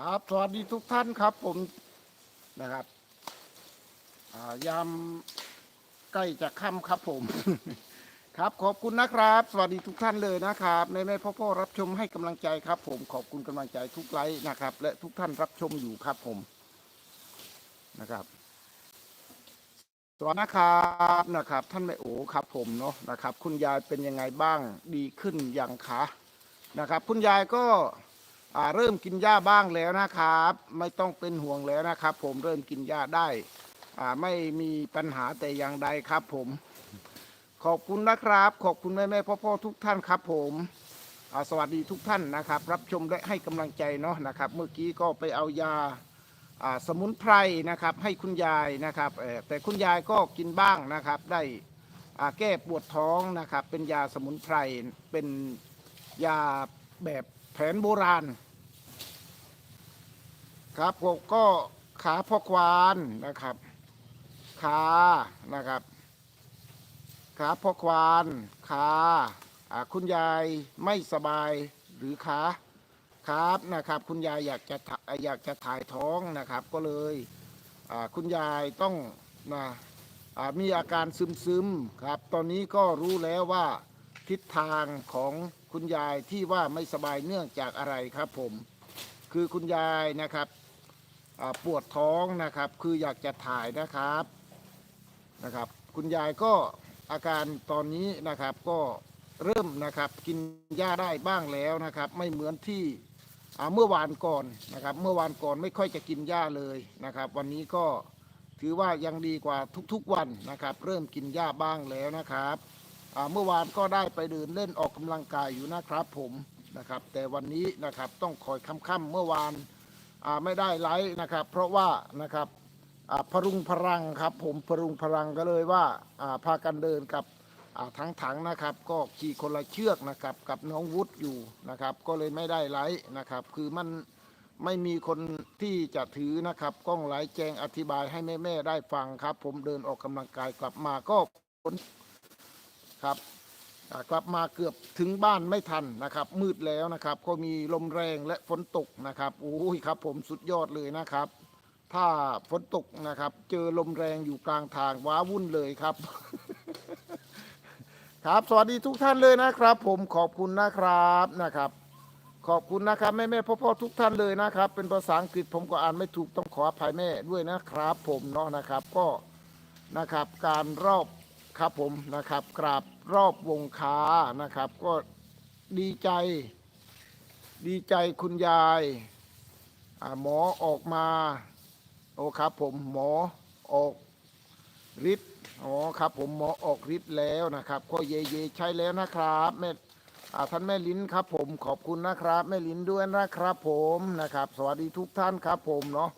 ครับ สวัสดีทุกท่านครับ ผมนะครับยามใกล้จะค่ำครับผม ครับขอบคุณนะครับ สวัสดีทุกท่านเลยนะครับในแม่พ่อพ่อรับชมให้กำลังใจครับ ผมขอบคุณกำลังใจทุกไลค์นะครับ และทุกท่านรับชมอยู่ครับผมนะครับสวัสดีนะครับนะครับ ท่านแม่โอครับ ผมเนาะนะครับ คุณยายเป็นยังไงบ้างดีขึ้นอย่างคะนะครับ คุณยายก็ อ่าเริ่มกินหญ้าบ้างแล้วนะครับ ไม่ต้องเป็นห่วงแล้วนะครับ ผมเริ่มกินหญ้าได้อ่าไม่มีปัญหาแต่อย่างใดครับผม ขอบคุณนะครับ ขอบคุณแม่แม่พ่อพ่อทุกท่านครับ ผมอ่าสวัสดีทุกท่านนะครับ รับชมและให้กำลังใจเนาะนะครับ เมื่อกี้ก็ไปเอายาอ่าสมุนไพรนะครับ ให้คุณยายนะครับเอ่อแต่คุณยายก็กินบ้างนะครับ ได้อ่าแก้ปวดท้องนะครับ เป็นยาสมุนไพรเป็นยาแบบ นโบราณ ครับผมก็ขาพ่อควานนะครับ ขานะครับ ขาพ่อควาน ขาคุณยายไม่สบายหรือขาครับนะครับ คุณยายอยากจะอยากจะถ่ายท้องนะครับ ก็เลยคุณยายต้องนะมีอาการซึมๆครับ ตอนนี้ก็รู้แล้วว่าทิศทางของ คุณยายที่ว่าไม่สบายเนื่องจากอะไรครับผม คือคุณยายนะครับปวดท้องนะครับ คืออยากจะถ่ายนะครับนะครับ คุณยายก็อาการตอนนี้นะครับก็เริ่มนะครับกินหญ้าได้บ้างแล้วนะครับ ไม่เหมือนที่เมื่อวานก่อนนะครับ เมื่อวานก่อนไม่ค่อยจะกินหญ้าเลยนะครับ วันนี้ก็ถือว่ายังดีกว่าทุกๆวันนะครับ เริ่มกินหญ้าบ้างแล้วนะครับ เมื่อวานก็ได้ไปเดินเล่นออกกำลังกายอยู่นะครับผมนะครับแต่วันนี้นะครับต้องคอยค่ำๆเมื่อวานไม่ได้ไลฟ์นะครับ เพราะว่านะครับพรุงพรังครับ ผมพรุงพรังก็เลยว่าพากันเดินกับทั้งถังนะครับ ก็ขี่คนละเชือกนะครับกับน้องวุฒิอยู่นะครับ ก็เลยไม่ได้ไลฟ์นะครับ คือมันไม่มีคนที่จะถือนะครับกล้องไลฟ์แจงอธิบายให้แม่ๆได้ฟังครับ ผมเดินออกกำลังกายกลับมาก็ฝน ครับกลับมาเกือบถึงบ้านไม่ทันนะครับ มืดแล้วนะครับ ก็มีลมแรงและฝนตกนะครับโอ้ยครับ ผมสุดยอดเลยนะครับ ถ้าฝนตกนะครับ เจอลมแรงอยู่กลางทางว้าวุ่นเลยครับ ครับสวัสดีทุกท่านเลยนะครับ ผมขอบคุณนะครับนะครับ ขอบคุณนะครับแม่แม่พ่อพ่อทุกท่านเลยนะครับ เป็นภาษาอังกฤษผมก็อ่านไม่ถูกต้องขออภัยแม่ด้วยนะครับ ผมเนาะนะครับ ก็นะครับ การรอบ ครับผมนะครับกราบรอบวงค้านะครับ ก็ดีใจ ดีใจคุณยายหมอออกมา โอ้ครับผมหมอออกฤทธิ์อ๋อครับผมหมอออกฤทธิ์แล้วนะครับ ก็เยเยใช่แล้วนะครับแม่ท่านแม่ลิ้นครับผมขอบคุณนะครับแม่ลิ้นด้วยนะครับผมนะครับ สวัสดีทุกท่านครับผมเนาะ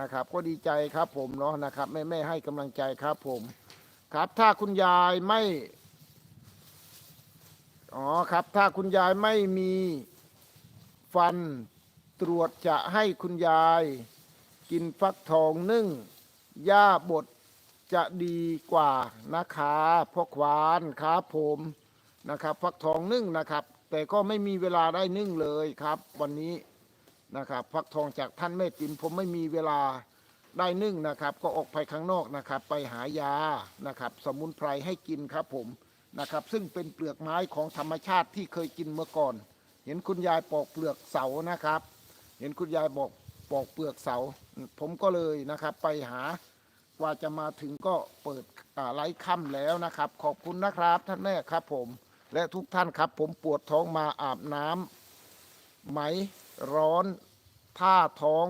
นะครับ ก็ดีใจครับผมเนาะนะครับแม่แม่ให้กำลังใจครับผม ครับ ถ้าคุณยายไม่ อ๋อครับ ถ้าคุณยายไม่มีฟันตรวจจะให้คุณยายกินฟักทองนึ่งหญ้าบดจะดีกว่านะคะพ่อควานครับผมนะครับ ฟักทองนึ่งนะครับ แต่ก็ไม่มีเวลาได้นึ่งเลยครับ วันนี้นะครับ ฟักทองจากท่านแม่ติมผมไม่มีเวลา ได้นึ่งนะครับก็ออกไปข้างนอกนะครับ ไปหายานะครับ สมุนไพรให้กินครับผมนะครับ ซึ่งเป็นเปลือกไม้ของธรรมชาติที่เคยกินเมื่อก่อน เห็นคุณยายปอกเปลือกเสานะครับ เห็นคุณยายบอกปอกเปลือกเสา ผมก็เลยนะครับไปหากว่าจะมาถึงก็เปิดไลฟ์ค่ำแล้วนะครับ ขอบคุณนะครับท่านแม่ครับผม และทุกท่านครับ ผมปวดท้องมาอาบน้ำไหมร้อนท่าท้อง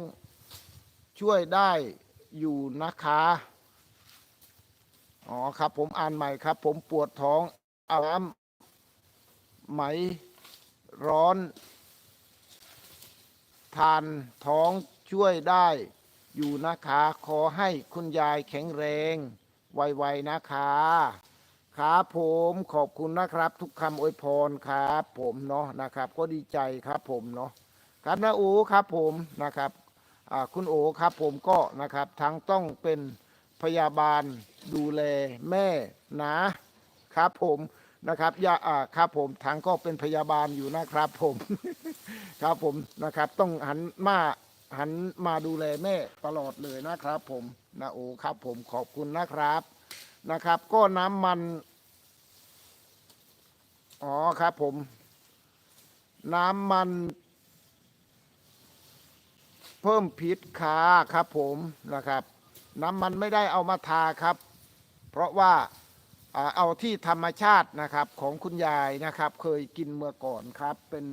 ช่วยได้อยู่นะคะ อ๋อครับ ผมอ่านใหม่ครับ ผมปวดท้องอาบน้ำไหมร้อน ทานท้องช่วยได้อยู่นะคะ ขอให้คุณยายแข็งแรง ไวๆนะคะครับผมขอบคุณนะครับ ทุกคำอวยพรครับ ผมเนาะนะครับ ก็ดีใจครับผมเนาะครับนะอูครับผมนะครับ คุณโอครับผมก็นะครับทั้งต้องเป็นพยาบาลดูแลแม่นะครับผมนะครับยาอ่าครับผมทั้งก็เป็นพยาบาลอยู่นะครับผมครับผมนะครับต้องหันมาหันมาดูแลแม่ตลอดเลยนะครับ ผมนะโอครับผมขอบคุณนะครับนะครับ ก็น้ำมันอ๋อครับผม น้ำมัน เพิ่มพิษคาครับผมนะครับน้ำมันไม่ได้เอามาทาครับ เพราะว่าเอาที่ธรรมชาตินะครับของคุณยายนะครับ เคยกินเมื่อก่อนครับ เป็น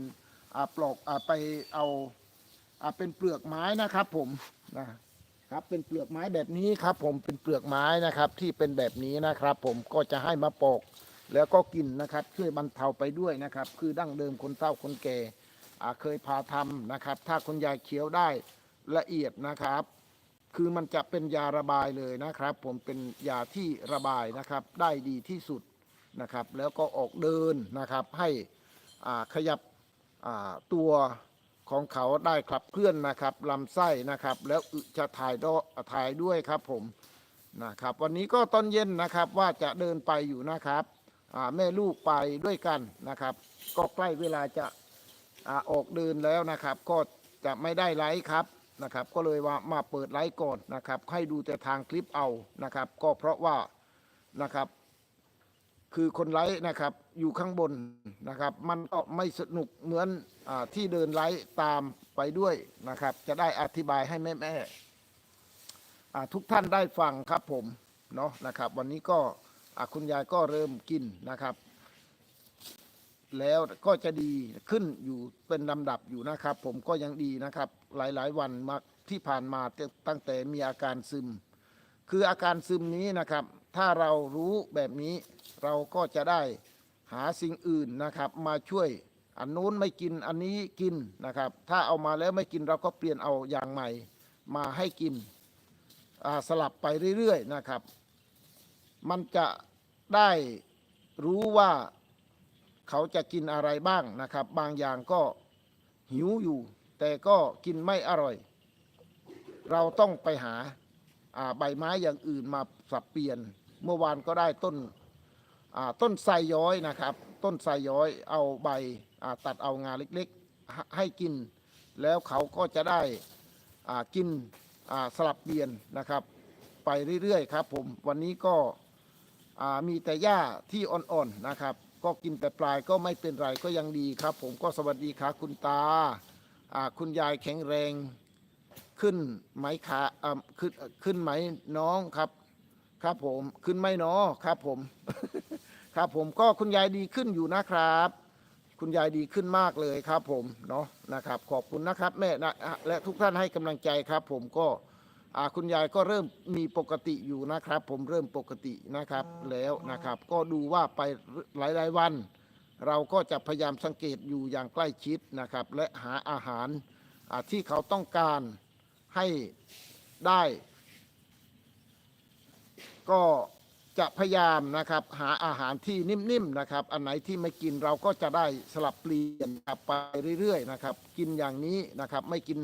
ปลอกอไปเอาอเป็นเปลือกไม้นะครับผมนะครับเป็นเปลือกไม้แบบนี้ครับ ผมเป็นเปลือกไม้นะครับที่เป็นแบบนี้นะครับ ผมก็จะให้มาปอกแล้วก็กินนะครับช่วยบรรเทาไปด้วยนะครับ คือดั้งเดิมคนเฒ่าคนแก่เคยพาทำนะครับ ถ้าคุณยายเคี้ยวได้ ละเอียดนะครับ คือมันจะเป็นยาระบายเลยนะครับ ผมเป็นยาที่ระบายนะครับ ได้ดีที่สุดนะครับ แล้วก็ออกเดินนะครับ ให้ขยับตัวของเขาได้ขับเคลื่อนนะครับลำไส้นะครับ แล้วอึจะถ่ายดอถ่ายด้วยครับผมนะครับ วันนี้ก็ตอนเย็นนะครับว่าจะเดินไปอยู่นะครับแม่ลูกไปด้วยกันนะครับ ก็ใกล้เวลาจะอออกเดินแล้วนะครับ ก็จะไม่ได้ไลฟ์ครับ นะครับ ก็เลยว่ามาเปิดไลฟ์ก่อนนะครับ ให้ดูแต่ทางคลิปเอานะครับ ก็เพราะว่านะครับ คือคนไลฟ์นะครับอยู่ข้างบนนะครับ มันก็ไม่สนุกเหมือนอที่เดินไลฟ์ตามไปด้วยนะครับ จะได้อธิบายให้แม่แม่ๆทุกท่านได้ฟังครับผมเนาะนะครับ วันนี้ก็คุณยายก็เริ่มกินนะครับ แล้วก็จะดีขึ้นอยู่เป็นลำดับอยู่นะครับ ผมก็ยังดีนะครับ หลายๆ วันมาที่ผ่านมาตั้งแต่มีอาการซึม คืออาการซึมนี้นะครับ ถ้าเรารู้แบบนี้เราก็จะได้หาสิ่งอื่นนะครับ มาช่วยอันนู้นไม่กินอันนี้กินนะครับ ถ้าเอามาแล้วไม่กินเราก็เปลี่ยนเอาอย่างใหม่มาให้กินสลับไปเรื่อยๆนะครับ มันจะได้รู้ว่า เขาจะกินอะไรบ้างนะครับ บางอย่างก็หิวอยู่ แต่ก็กินไม่อร่อย เราต้องไปหาใบไม้อย่างอื่นมาสับเปลี่ยน เมื่อวานก็ได้ต้นต้นไทรย้อยนะครับ ต้นไทรย้อยเอาใบาตัดเอางาเล็กๆให้กิน แล้วเขาก็จะได้กินสลับเปลี่ยนนะครับ ไปเรื่อยๆครับผมวันนี้ก็มีแต่หญ้าที่อ่อนๆนะครับ ก็กินแต่ปลายก็ไม่เป็นไรก็ยังดีครับ ผมก็สวัสดีครับคุณตาคุณยายแข็งแรง ขึ้นไหมขาขึ้นขึ้นไหมน้องครับ ครับผมขึ้นไหมน้อครับผม ครับผมก็คุณยายดีขึ้นอยู่นะครับ คุณยายดีขึ้นมากเลยครับผมเนาะนะครับ ขอบคุณนะครับแม่และทุกท่านให้กำลังใจครับ ผมก็ คุณยายก็เริ่มมีปกติอยู่นะครับ ผมเริ่มปกตินะครับแล้วนะครับ ก็ดูว่าไปหลายๆวัน เราก็จะพยายามสังเกตอยู่อย่างใกล้ชิดนะครับ และหาอาหารอ่าที่เขาต้องการให้ได้ ก็จะพยายามนะครับ หาอาหารที่นิ่มๆนะครับ อันไหนที่ไม่กินเราก็จะได้สลับเปลี่ยนครับไปเรื่อยๆนะครับ กินอย่างนี้นะครับ ไม่กิน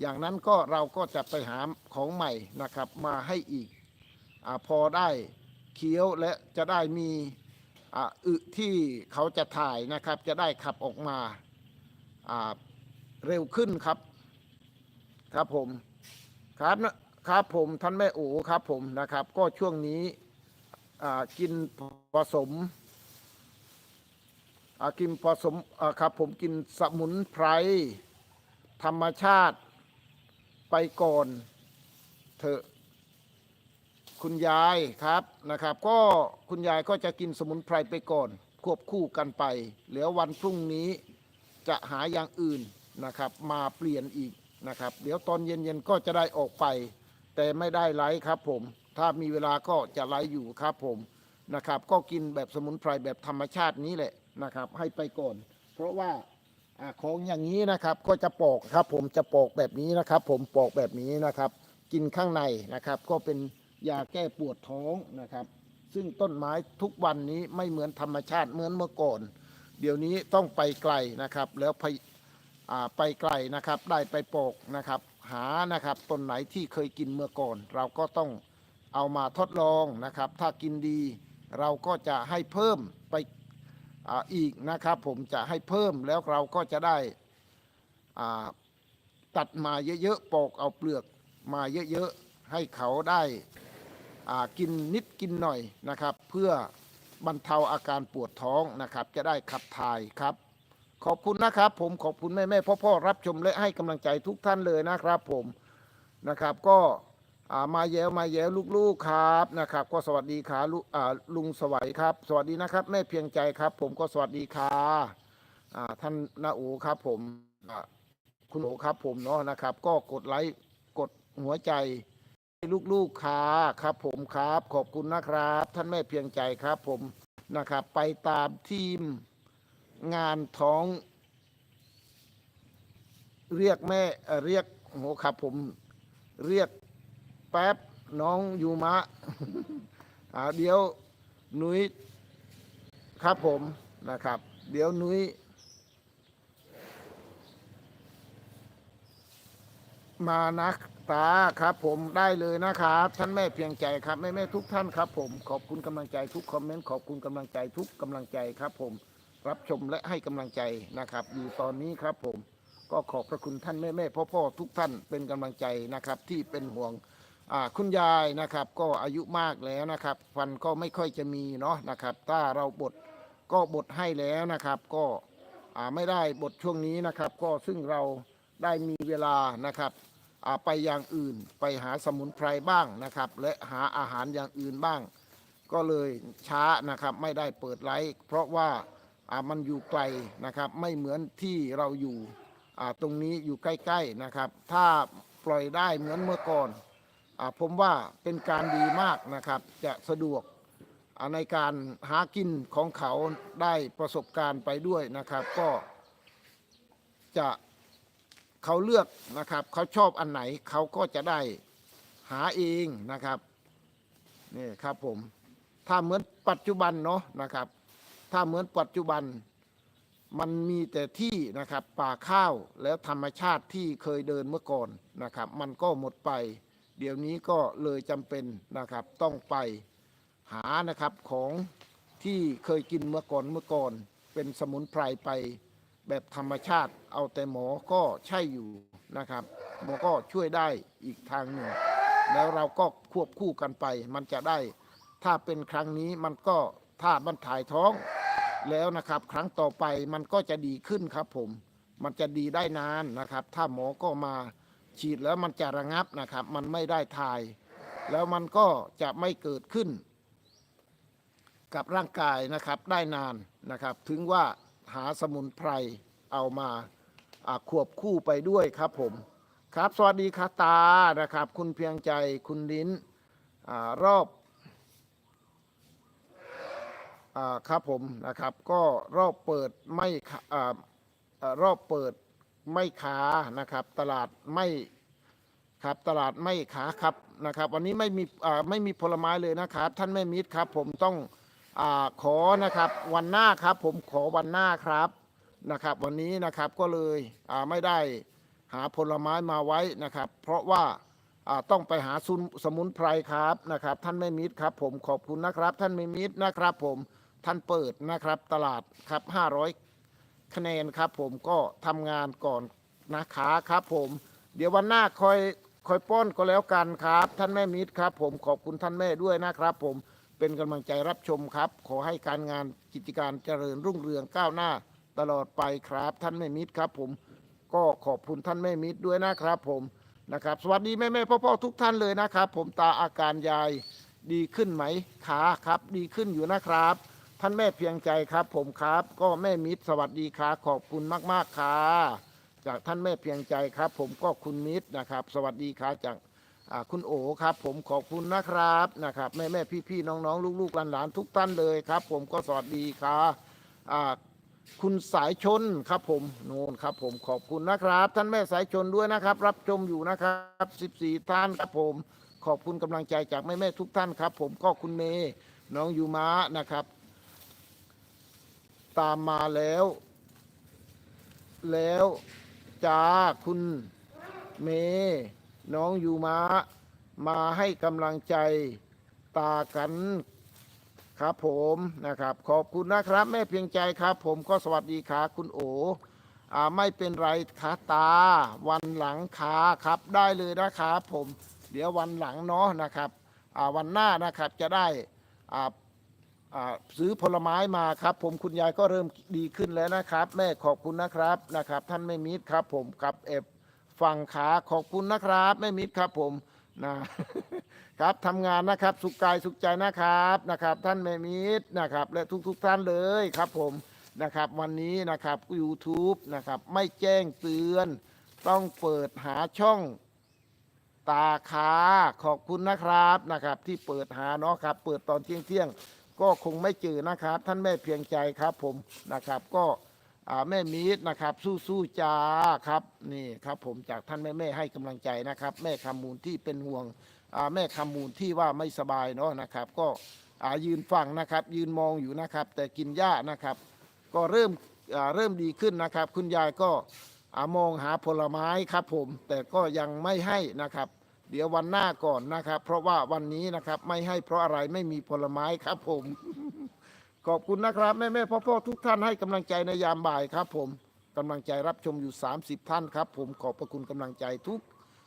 อย่างนั้นก็เราก็จะไปหาของใหม่นะครับมาให้อีกอพอได้เคี้ยวและจะได้มีอึที่เขาจะถ่ายนะครับ จะได้ขับออกมาเร็วขึ้นครับ ครับผมครับนะครับผมท่านแม่โอ๋ครับผมนะครับ ก็ช่วงนี้กินผสมกินผสมครับผมกินสมุนไพรธรรมชาติ ไปก่อนเถอะคุณยายครับนะครับ ก็คุณยายก็จะกินสมุนไพรไปก่อน ควบคู่กันไปเหลือวันพรุ่งนี้จะหาอย่างอื่นนะครับ มาเปลี่ยนอีกนะครับ เดี๋ยวตอนเย็นๆก็จะได้ออกไป แต่ไม่ได้ไลฟ์ครับ ผม ถ้ามีเวลาก็จะไลฟ์อยู่ครับผมนะครับ ก็กินแบบสมุนไพรแบบธรรมชาตินี้แหละนะครับ ให้ไปก่อน เพราะว่า อาของอย่างนี้นะครับก็จะปอกครับผมจะปอกแบบนี้นะครับ ผมปอกแบบนี้นะครับ กินข้างในนะครับ ก็เป็นยาแก้ปวดท้องนะครับ ซึ่งต้นไม้ทุกวันนี้ไม่เหมือนธรรมชาติเหมือนเมื่อก่อน เดี๋ยวนี้ต้องไปไกลนะครับ แล้วไปไปไกลนะครับได้ไปปอกนะครับ หานะครับต้นไหนที่เคยกินเมื่อก่อน เราก็ต้องเอามาทดลองนะครับ ถ้ากินดี เราก็จะให้เพิ่มไป อีกนะครับผมจะให้เพิ่มแล้วเราก็จะได้ตัดมาเยอะๆปอกเอาเปลือกมาเยอะๆให้เขาได้กินนิดกินหน่อยนะครับ เพื่อบรรเทาอาการปวดท้องนะครับ จะได้ขับถ่ายครับ ขอบคุณนะครับ ผมขอบคุณแม่แม่พ่อพ่อๆรับชมและให้กำลังใจทุกท่านเลยนะครับ ผมนะครับก็ อ่ามาแย้วมาแย้วลูกๆครับนะครับ ก็สวัสดีค่ะลุอ่าลุงสวัยครับ สวัสดีนะครับแม่เพียงใจครับ ผมก็สวัสดีค่ะอ่าท่านนาอูครับผมอ่าคุณโอครับผมเนาะนะครับ ก็กดไลค์กดหัวใจให้ลูกๆค่ะครับ ผมครับ ขอบคุณนะครับ ท่านแม่เพียงใจครับผมนะครับ ไปตามทีมงานท้อง เรียกแม่เอ่อเรียกโอ้โหครับผมเรียก แป๊บน้องยูมะอ่าเดี๋ยวนุ้ยครับผมนะครับ เดี๋ยวนุ้ยมานะตาครับ ผมได้เลยนะครับท่านแม่เพียงใจครับแม่แม่ทุกท่านครับ ผมขอบคุณกำลังใจทุกคอมเมนต์ขอบคุณกำลังใจทุกกำลังใจครับ ผมรับชมและให้กำลังใจนะครับ อยู่ตอนนี้ครับ ผมก็ขอบพระคุณท่านแม่แม่พ่อพ่อทุกท่านเป็นกำลังใจนะครับ ที่เป็นห่วง คุณยายนะครับก็อายุมากแล้วนะครับ ฟันก็ไม่ค่อยจะมีเนาะนะครับ ถ้าเราบดก็บดให้แล้วนะครับ ก็ไม่ได้บดช่วงนี้นะครับ ก็ซึ่งเราได้มีเวลานะครับไปอย่างอื่นไปหาสมุนไพรบ้างนะครับ และหาอาหารอย่างอื่นบ้าง ก็เลยช้านะครับไม่ได้เปิดไลฟ์เพราะว่ามันอยู่ไกลนะครับ ไม่เหมือนที่เราอยู่ตรงนี้อยู่ใกล้ ๆนะครับ ถ้าปล่อยได้เหมือนเมื่อก่อน ผมว่าเป็นการดีมากนะครับ จะสะดวกในการหากินของเขาได้ประสบการณ์ไปด้วยนะครับ ก็จะเขาเลือกนะครับ เขาชอบอันไหนเขาก็จะได้หาเองนะครับนี่ครับผม ถ้าเหมือนปัจจุบันเนาะนะครับ ถ้าเหมือนปัจจุบันมันมีแต่ที่นะครับป่าข้าวแล้วธรรมชาติที่เคยเดินเมื่อก่อนนะครับ มันก็หมดไป เดี๋ยวนี้ก็เลยจำเป็นนะครับต้องไปหานะครับของที่เคยกินเมื่อก่อนเมื่อก่อน เป็นสมุนไพรไปแบบธรรมชาติ เอาแต่หมอก็ใช่อยู่นะครับหมอก็ช่วยได้อีกทางหนึ่ง แล้วเราก็ควบคู่กันไป มันจะได้ถ้าเป็นครั้งนี้มันก็ถ้ามันถ่ายท้องแล้วนะครับ ครั้งต่อไปมันก็จะดีขึ้นครับผม มันจะดีได้นานนะครับ ถ้าหมอก็มา ฉีดแล้วมันจะระงับนะครับ มันไม่ได้ถ่าย แล้วมันก็จะไม่เกิดขึ้น กับร่างกายนะครับได้นานนะครับ ถึงว่าหาสมุนไพรเอามาควบคู่ไปด้วยครับผม ครับ สวัสดีครับตานะครับ คุณเพียงใจคุณลิ้นอรอบอครับผมนะครับ ก็รอบเปิดไม่อรอบเปิด ไม่ขานะครับ ตลาดไม่ครับตลาดไม่ขาครับนะครับ วันนี้ไม่มีอ่าไม่มีผลไม้เลยนะครับ ท่านแม่มิตรครับ ผมต้องอาขอนะครับวันหน้าครับ ผมขอวันหน้าครับนะครับ วันนี้นะครับก็เลยอ่าไม่ได้หาผลไม้มาไว้นะครับ เพราะว่าอ่าต้องไปหาซุนสมุนไพรครับนะครับ ท่านไม่มิตรครับ ผมขอบคุณนะครับ ท่านไม่มิตรนะครับ ผมท่านเปิดนะครับ ตลาดครับ500 คะแนนครับผมก็ทำงานก่อนนะคะครับผม เดี๋ยววันหน้าคอยคอยป้อนก็แล้วกันครับ ท่านแม่มิตรครับ ผมขอบคุณท่านแม่ด้วยนะครับ ผมเป็นกำลังใจรับชมครับ ขอให้การงานกิจการเจริญรุ่งเรืองก้าวหน้า ตลอดไปครับ ท่านแม่มิตรครับ ผมก็ขอบคุณท่านแม่มิตรด้วยนะครับ ผมนะครับ สวัสดีแม่แม่พ่อพ่อทุกท่านเลยนะครับ ผมตาอาการยายดีขึ้นไหมขาครับ ดีขึ้นอยู่นะครับ ท่านแม่เพียงใจครับ ผมครับ ก็แม่มิตรสวัสดีค่ะขอบคุณมาก ๆ ค่ะ จากท่านแม่เพียงใจครับ ผมก็คุณมิตรนะครับ สวัสดีค่ะจากคุณโอครับ ผมขอบคุณนะครับนะครับแม่แม่พี่พี่ๆน้องๆลูกๆหลานๆทุกท่านเลยครับ ผมก็สวัสดีค่ะอ่าคุณสายชนครับผมโน่นครับ ผมขอบคุณนะครับ ท่านแม่สายชนด้วยนะครับ รับชมอยู่นะครับ 14 ท่านครับผม ขอบคุณกำลังใจจากแม่แม่ทุกท่านครับ ผมก็คุณเมย์น้องยูมะนะครับ ตามมาแล้ว แล้วจ้าคุณเมย์น้องยูมะมาให้กำลังใจตากันครับผมนะครับ ขอบคุณนะครับ แม่เพียงใจครับ ผมก็สวัสดีครับคุณโออ่าไม่เป็นไรขาตา วันหลังขาครับได้เลยนะครับผม เดี๋ยววันหลังเนาะนะครับอ่าวันหน้านะครับจะได้อ่าอ่า ซื้อผลไม้มาครับ ผมคุณยายก็เริ่มดีขึ้นแล้วนะครับ แม่ขอบคุณนะครับนะครับ ท่านไม่มิดครับ ผมกับเอฟฝั่งขาขอบคุณนะครับแม่มิดครับผมนะครับทำงานนะครับ สุขกายสุขใจนะครับนะครับ ท่านแม่มิตรนะครับ และทุกๆทท่านเลยครับผมนะครับ วันนี้นะครับ YouTube นะครับ ไม่แจ้งเตือน ต้องเปิดหาช่องตาคาขอบคุณนะครับนะครับ ที่เปิดหาเนาะครับ เปิดตอนเที่ยงเที่ยง ก็คงไม่เจอนะครับ ท่านแม่เพียงใจครับผมนะครับ ก็แม่มิตรนะครับ สู้ๆจ้าครับนี่ครับผมจากท่านแม่แม่ให้กำลังใจนะครับ แม่คำมูลที่เป็นห่วงแม่คำมูลที่ว่าไม่สบายเนาะนะครับ ก็ยืนฟังนะครับ ยืนมองอยู่นะครับ แต่กินหญ้านะครับ ก็เริ่มเริ่มดีขึ้นนะครับ คุณยายก็มองหาผลไม้ครับผม แต่ก็ยังไม่ให้นะครับ เดี๋ยววันหน้าก่อนนะครับ เพราะว่าวันนี้นะครับไม่ให้เพราะอะไรไม่มีผลไม้ครับผม ขอบคุณนะครับแม่แม่พ่อพ่อทุกท่านให้กำลังใจในยามบ่ายครับ ผมกำลังใจรับชมอยู่ 30 ท่านครับ ผมขอบพระคุณกำลังใจทุก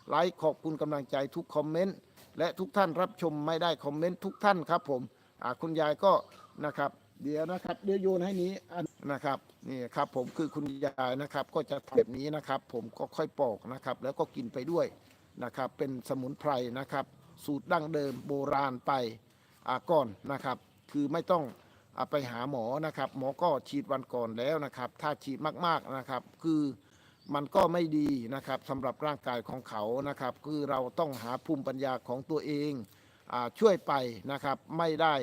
ไลค์ขอบคุณกำลังใจทุกคอมเมนต์และทุกท่านรับชมไม่ได้คอมเมนต์ทุกท่านครับ ผมคุณยายก็นะครับ เดี๋ยวนะครับเดี๋ยวโยนให้นี้นะครับนี่ครับ ผมคือคุณยายนะครับ ก็จะแบบนี้นะครับ ผมก็ค่อยปอกนะครับ แล้วก็กินไปด้วย นะครับเป็นสมุนไพรนะครับ สูตรดั้งเดิมโบราณไปอาก่อนนะครับ คือไม่ต้องอาไปหาหมอนะครับ หมอก็ฉีดวันก่อนแล้วนะครับ ถ้าฉีดมากๆนะครับ คือมันก็ไม่ดีนะครับสำหรับร่างกายของเขานะครับ คือเราต้องหาภูมิปัญญาของตัวเองอช่วยไปนะครับ ไม่ได้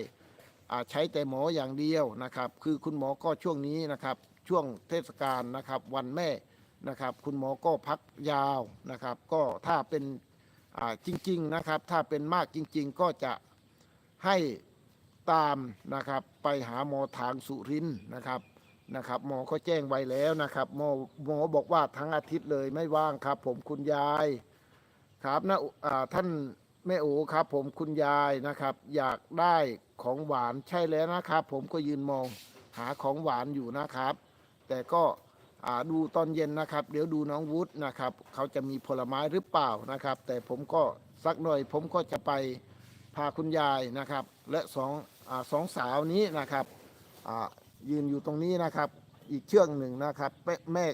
ใช้แต่หมออย่างเดียวนะครับ คือคุณหมอก็ช่วงนี้นะครับ ช่วงเทศกาลนะครับ วันแม่ นะครับ คุณหมอก็พักยาวนะครับ ก็ถ้าเป็นจริง ๆ นะครับ ถ้าเป็นมากจริง ๆ ก็จะให้ตามนะครับไปหาหมอทางสุรินนะครับนะครับ หมอก็แจ้งไว้แล้วนะครับหมอหมอบอกว่าทั้งอาทิตย์เลยไม่ว่างครับ ผมคุณยายครับนะท่านแม่โอครับ ผมคุณยายนะครับ อยากได้ของหวานใช่แล้วนะครับ ผมก็ยืนมองหาของหวานอยู่นะครับ แต่ก็ ดูตอนเย็นนะครับ เดี๋ยวดูน้องวุฒินะครับ เขาจะมีผลไม้หรือเปล่านะครับ แต่ผมก็สักหน่อย ผมก็จะไปพาคุณยายนะครับ และสองอสองสาวนี้นะครับยืนอยู่ตรงนี้นะครับ อีกเชือกหนึ่งนะครับแม่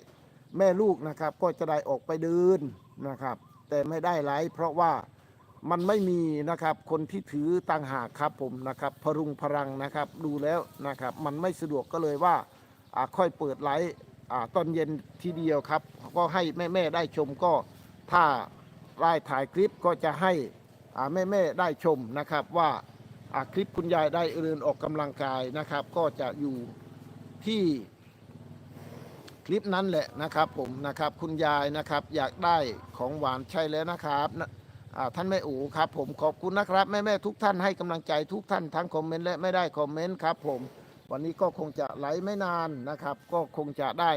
แม่ลูกนะครับก็จะได้ออกไปเดินนะครับ แต่ไม่ได้ไลฟ์เพราะว่ามันไม่มีนะครับคนที่ถือต่างหากครับผมนะครับพรุงพรังนะครับดูแล้วนะครับ มันไม่สะดวกก็เลยว่าค่อยเปิดไลฟ์อ่ ตอนเย็นทีเดียวครับ ก็ให้แม่แม่ๆได้ชมก็ถ้าได้ถ่ายคลิปก็จะให้แม่แม่ๆได้ชมนะครับว่าคลิปคุณยายได้เดินออกกำลังกายนะครับ ก็จะอยู่ที่คลิปนั้นแหละนะครับผมนะครับคุณยายนะครับอยากได้ของหวานใช่แล้วนะครับท่านแม่อูครับผมขอบคุณนะครับแม่แม่ๆทุกท่านให้กำลังใจทุกท่านทั้งคอมเมนต์และไม่ได้คอมเมนต์ครับผม วันนี้ก็คงจะไหลไม่นานนะครับ ก็คงจะได้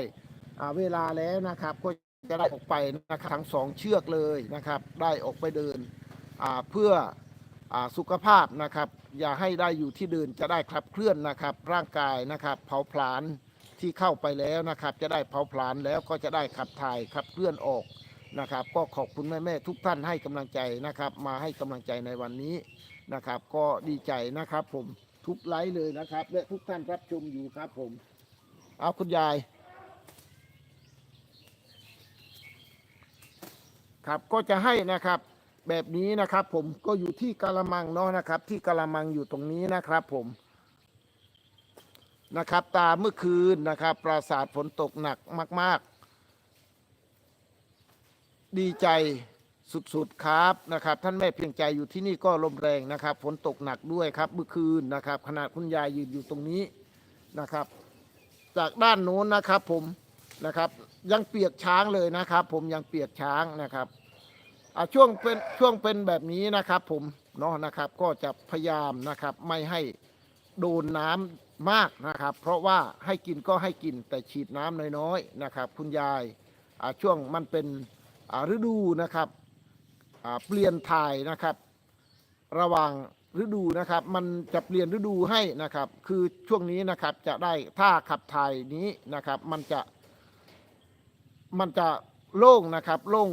เวลาแล้วนะครับ ก็จะได้ออกไปนะครับทั้งสองเชือกเลยนะครับ ได้ออกไปเดินเพื่ออสุขภาพนะครับ อย่าให้ได้อยู่ที่เดินจะได้ขับเคลื่อนนะครับ ร่างกายนะครับเผาผลาญที่เข้าไปแล้วนะครับ จะได้เผาผลาญแล้วก็จะได้ขับถ่ายขับเคลื่อนออกนะครับ ก็ขอบคุณแม่แม่ๆทุกท่านให้กำลังใจนะครับ มาให้กำลังใจในวันนี้นะครับ ก็ดีใจนะครับผม ทุกไลฟ์เลยนะครับ และทุกท่านรับชมอยู่ครับผม เอาคุณยาย ครับก็จะให้นะครับ แบบนี้นะครับ ผมก็อยู่ที่กะละมังเนาะนะครับ ที่กะละมังอยู่ตรงนี้นะครับ ผมนะครับ ตาเมื่อคืนนะครับ ปราสาทฝนตกหนักมาก ๆ ดีใจ สุดๆครับนะครับท่านแม่เพียงใจอยู่ที่นี่ก็ลมแรงนะครับฝนตกหนักด้วยครับเมื่อคืนนะครับ ขนาดคุณยายยืนอยู่ตรงนี้นะครับ จากด้านโน้นนะครับผมนะครับ ยังเปียกช้างเลยนะครับ ผมยังเปียกช้างนะครับอ่าช่วงเป็นช่วงเป็นแบบนี้นะครับ ผมเนาะนะครับ ก็จะพยายามนะครับไม่ให้โดนน้ำมากนะครับ เพราะว่าให้กินก็ให้กินแต่ฉีดน้ำน้อยๆนะครับ คุณยายช่วงมันเป็นฤดูนะครับ เปลี่ยนถ่ายนะครับ ระหว่างฤดูนะครับ มันจะเปลี่ยนฤดูให้นะครับ คือช่วงนี้นะครับจะได้ถ้าขับถ่ายนี้นะครับ มันจะ มันจะโล่งนะครับ โล่ง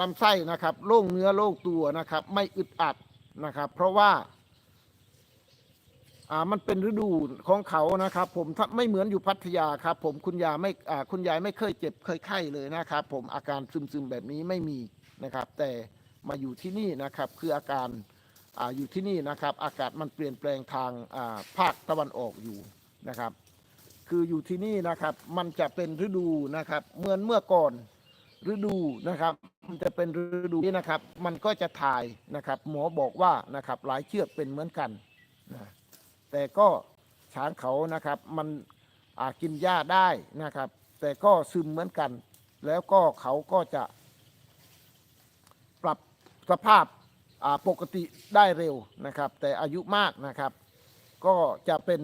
ลำไส้นะครับ โล่งเนื้อโล่งตัวนะครับ ไม่อึดอัดนะครับ เพราะว่าอ่ามันเป็นฤดูของเขานะครับ ผมถ้าไม่เหมือนอยู่พัทยาครับ ผมคุณยายไม่อ่าคุณยายไม่เคยเจ็บเคยไข้เลยนะครับ ผมอาการซึมๆแบบนี้ไม่มี นะครับ แต่มาอยู่ที่นี่นะครับคืออาการอาอยู่ที่นี่นะครับ อากาศมันเปลี่ยนแปลงทางาภาคตะวันออกอยู่นะครับ คืออยู่ที่นี่นะครับมันจะเป็นฤดูนะครับเหมือนเมื่อก่อนฤดูนะครับ มันจะเป็นฤดูนี้นะครับ มันก็จะถ่ายนะครับ หมอบอกว่านะครับหลายเชือกเป็นเหมือนกันนะแต่ก็ช้างเขานะครับมันกินหญ้าได้นะครับ แต่ก็ซึมเหมือนกัน แล้วก็เขาก็จะ สภาพปกติได้เร็วนะครับ แต่อายุมากนะครับ ก็จะเป็น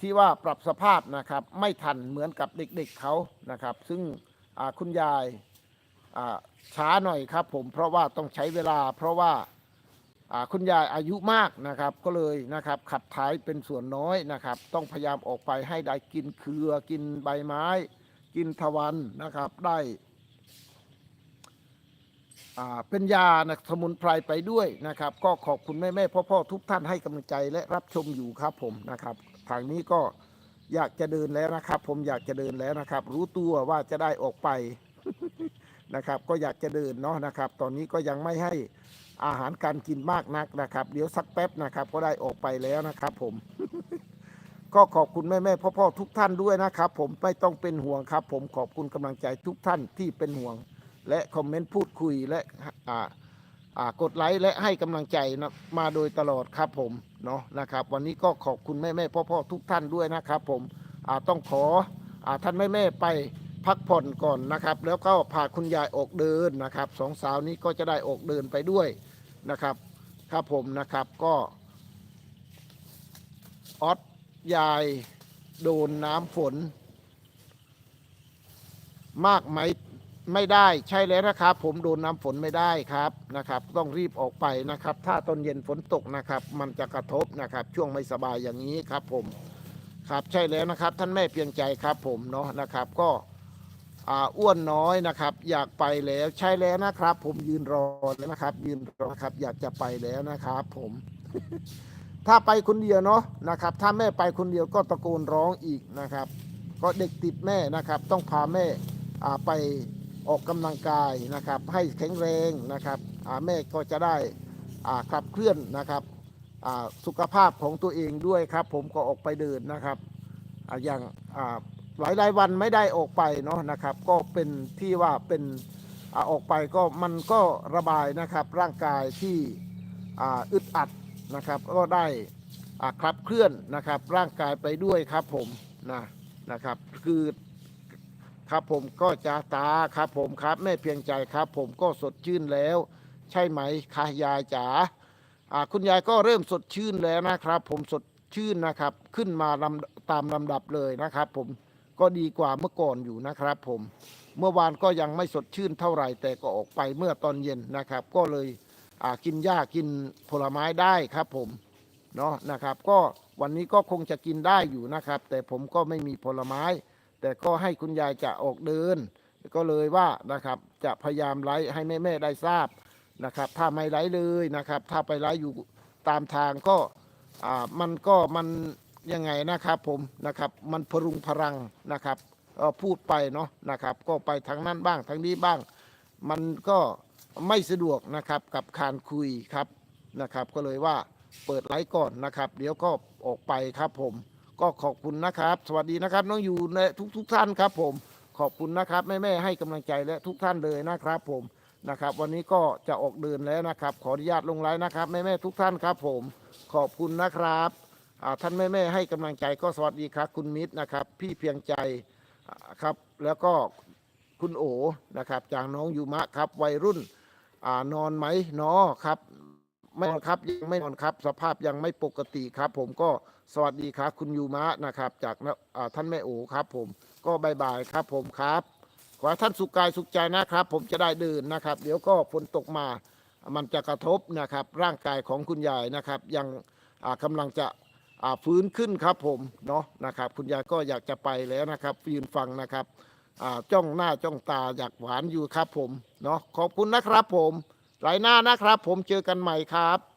ที่ว่าปรับสภาพนะครับไม่ทันเหมือนกับเด็กๆเขานะครับ ซึ่งคุณยายช้าหน่อยครับผมเพราะว่าต้องใช้เวลา เพราะว่าคุณยายอายุมากนะครับ ก็เลยนะครับขับถ่ายเป็นส่วนน้อยนะครับ ต้องพยายามออกไปให้ได้กินเครือกินใบไม้ กินทวันนะครับได้ เป็นยานะสมุนไพรไปด้วยนะครับ ก็ขอบคุณแม่แม่พ่อพ่อทุกท่านให้กำลังใจและรับชมอยู่ครับผมนะครับ ทางนี้ก็อยากจะเดินแล้วนะครับ ผมอยากจะเดินแล้วนะครับ รู้ตัวว่าจะได้ออกไปนะครับ ก็อยากจะเดินเนาะนะครับ ตอนนี้ก็ยังไม่ให้อาหารการกินมากนักนะครับ เดี๋ยวสักแป๊บนะครับ ก็ได้ออกไปแล้วนะครับผมก็ขอบคุณแม่แม่พ่อพ่อทุกท่านด้วยนะครับ ผมไม่ต้องเป็นห่วงครับ ผมขอบคุณกำลังใจทุกท่านที่เป็นห่วง และคอมเมนต์พูดคุยและอ่าอากดไลค์และให้กำลังใจนะมาโดยตลอดครับผมเนาะนะครับ วันนี้ก็ขอบคุณแม่แม่พ่อพ่อทุกท่านด้วยนะครับผมอ่าต้องขออาท่านแม่แม่ไปพักผ่อนก่อนนะครับ แล้วก็พาคุณยายออกเดินนะครับสองสาวนี้ก็จะได้ออกเดินไปด้วยนะครับครับผมนะครับก็ออสยายโดนน้ำฝน มากไหม ไม่ได้ใช่แล้วนะครับ ผมโดนน้ำฝนไม่ได้ครับนะครับ ต้องรีบออกไปนะครับ ถ้าตอนเย็นฝนตกนะครับ มันจะกระทบนะครับ ช่วงไม่สบายอย่างนี้ครับ ผมครับใช่แล้วนะครับ ท่านแม่เพียงใจครับ ผมเนาะนะครับ ก็อ้วนน้อยนะครับ อยากไปแล้วใช่แล้วนะครับ ผมยืนรอแล้วนะครับ ยืนรอครับ อยากจะไปแล้วนะครับ ผม ถ้าไปคนเดียวเนาะนะครับ ถ้าแม่ไปคนเดียวก็ตะโกนร้องอีกนะครับ ก็เด็กติดแม่นะครับ ต้องพาแม่อ่าไป ออกกำลังกายนะครับ ให้แข็งแรงนะครับแม่ก็จะได้ขับเคลื่อนนะครับสุขภาพของตัวเองด้วยครับ ผมก็ออกไปเดินนะครับออย่างหลายหลายวันไม่ได้ออกไปเนาะนะครับ ก็เป็นที่ว่าเป็นอออกไปก็มันก็ระบายนะครับร่างกายที่อ,อึดอัดนะครับ ก็ได้ขับเคลื่อนนะครับ ร่างกายไปด้วยครับผมนะนะครับ คือ ครับผมก็จะตาครับผมครับแม่เพียงใจครับ ผมก็สดชื่นแล้ว ใช่ไหมคะยายจ๋าอ่าคุณยายก็เริ่มสดชื่นแล้วนะครับ ผมสดชื่นนะครับ ขึ้นมาลำตามลำดับเลยนะครับ ผมก็ดีกว่าเมื่อก่อนอยู่นะครับ ผมเมื่อวานก็ยังไม่สดชื่นเท่าไหร่ แต่ก็ออกไปเมื่อตอนเย็นนะครับ ก็เลยกินหญ้ากินผลไม้ได้ครับ ผมเนาะนะครับ ก็วันนี้ก็คงจะกินได้อยู่นะครับ แต่ผมก็ไม่มีผลไม้ แต่ก็ให้คุณยายจะออกเดิน ก็เลยว่านะครับจะพยายามไลฟ์ให้แม่ๆได้ทราบนะครับ ถ้าไม่ไลฟ์เลยนะครับ ถ้าไปไลฟ์อยู่ตามทางก็อ่ามันก็มันยังไงนะครับผมนะครับ มันพรุงพรังนะครับพูดไปเนาะนะครับ ก็ไปทางนั้นบ้างทางนี้บ้าง มันก็ไม่สะดวกนะครับกับการคุยครับนะครับ ก็เลยว่าเปิดไลฟ์ก่อนนะครับ เดี๋ยวก็ออกไปครับผม ก็ขอบคุณนะครับ สวัสดีนะครับน้องอยู่และทุกทุกๆท่านครับผมขอบคุณนะครับแม่แม่ให้กำลังใจและทุกท่านเลยนะครับผมนะครับ วันนี้ก็จะออกเดินแล้วนะครับ ขออนุญาตลงไลน์นะครับแม่แม่ทุกท่านครับ ผมขอบคุณนะครับท่านแม่แม่ให้กำลังใจก็สวัสดีครับ คุณมิตรนะครับ พี่เพียงใจครับ แล้วก็คุณโอนะครับ จากน้องยูมะครับวัยรุ่นอนอนไหมนอครับไม่นอนครับยังไม่นอนครับ สภาพยังไม่ปกติครับ ผมก็ สวัสดีครับ คุณยูมะนะครับ จากท่านแม่โอครับ ผมก็บายบายครับผมครับขอให้ท่านสุขกายสุขใจนะครับ ผมจะได้เดินนะครับ เดี๋ยวก็ฝนตกมามันจะกระทบนะครับ ร่างกายของคุณยายนะครับ ยังอ่ากำลังจะฟื้นขึ้นครับผมเนาะนะครับ คุณยายก็อยากจะไปแล้วนะครับยืนฟังนะครับจ้องหน้าจ้องตาอยากหวานอยู่ครับผมเนาะขอบคุณนะครับผมไรหน้านะครับ ผมเจอกันใหม่ครับ